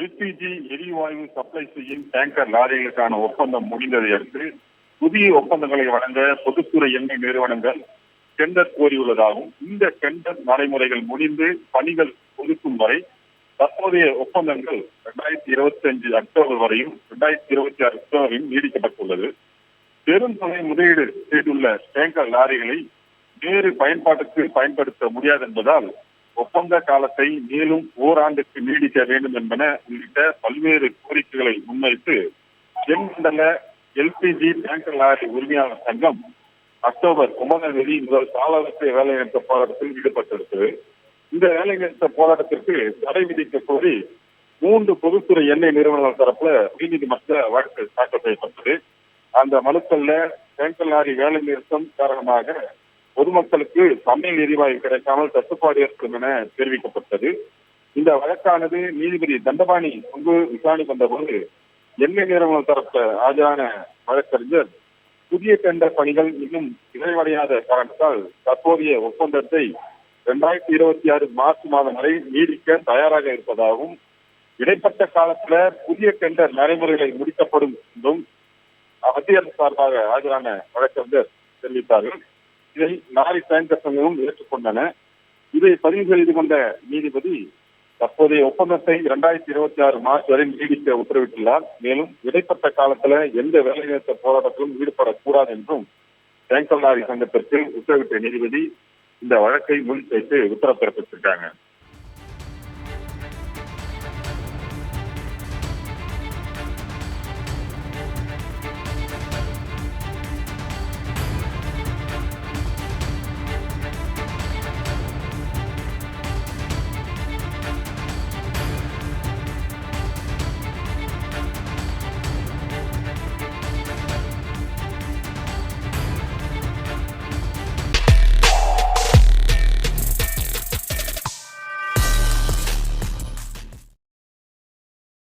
LPG எரிவாயு supply செய்யும் tanker லாரிகளுக்கான ஒப்பந்தம் முடிந்ததை அடுத்து புதிய ஒப்பந்தங்களை வழங்க பொதுத்துறை எண்ணெய் நிறுவனங்கள் டெண்டர் கோரியுள்ளதாகவும் இந்த டெண்டர் நடைமுறைகள் முடிந்து பணிகள் ஒதுக்கும் வரை தற்போதைய ஒப்பந்தங்கள் இரண்டாயிரத்தி இருபத்தி அஞ்சு அக்டோபர் வரையும் இரண்டாயிரத்தி இருபத்தி ஆறு அக்டோபரையும் நீடிக்கப்பட்டுள்ளது. பெரும் தொகை முதலீடு செய்துள்ள டேங்கர் லாரிகளை வேறு பயன்பாட்டுக்கு பயன்படுத்த முடியாது என்பதால் ஒப்பந்த காலத்தை மேலும் ஓராண்டுக்கு நீடிக்க வேண்டும் என்பன உள்ளிட்ட பல்வேறு கோரிக்கைகளை முன்வைத்து தென்மண்டல எல்பிஜி டேங்கர் லாரி உரிமையாளர் சங்கம் அக்டோபர் ஒன்பதாம் தேதி முதல் காலவரிசை வேலைநிறுத்த போராட்டத்தில் ஈடுபட்டிருக்கிறது. இந்த வேலைநிறுத்த போராட்டத்திற்கு தடை விதிக்க கோரி மூன்று பொதுத்துறை எண்ணெய் நிறுவனங்கள் தரப்புல உயர்நீதிமன்ற வழக்கு தாக்கல் செய்யப்பட்டது. அந்த மனுக்கள்ல டேங்கர் லாரி வேலை நிறுத்தம் காரணமாக பொதுமக்களுக்கு சமையல் எரிவாயு கிடைக்காமல் தட்டுப்பாடு ஏற்படும் என தெரிவிக்கப்பட்டது. இந்த வழக்கானது நீதிபதி தண்டபாணி முன்பு விசாரணை வந்தபோது எண்ணெய் நிறுவனம் தரப்பு ஆஜரான வழக்கறிஞர் புதிய டெண்டர் பணிகள் இன்னும் நிறைவடையாத காரணத்தால் தற்போதைய ஒப்பந்தத்தை இரண்டாயிரத்தி இருபத்தி ஆறு மார்ச் மாதம் வரை நீடிக்க தயாராக இருப்பதாகவும் இடைப்பட்ட காலத்துல புதிய டெண்டர் நடைமுறைகளை முடிக்கப்படும் என்றும் மத்திய அரசு சார்பாக ஆஜரான வழக்கறிஞர் தெரிவித்தார்கள். இதை நாளை டேங்கர் ஏற்றுக்கொண்டன. இதை பதிவு செய்து கொண்ட நீதிபதி தற்போதைய ஒப்பந்தத்தை இரண்டாயிரத்தி இருபத்தி ஆறு மார்ச் வரை நீடிக்க உத்தரவிட்டுள்ளார். மேலும் இடைப்பட்ட காலத்துல எந்த வேலைநிறுத்த போராட்டத்திலும் ஈடுபடக்கூடாது என்றும் டேங்கர் லாரி சங்கத்திற்கு உத்தரவிட்ட நீதிபதி இந்த வழக்கை முன்வைத்து உத்தரவு பிறப்பித்திருக்காங்க.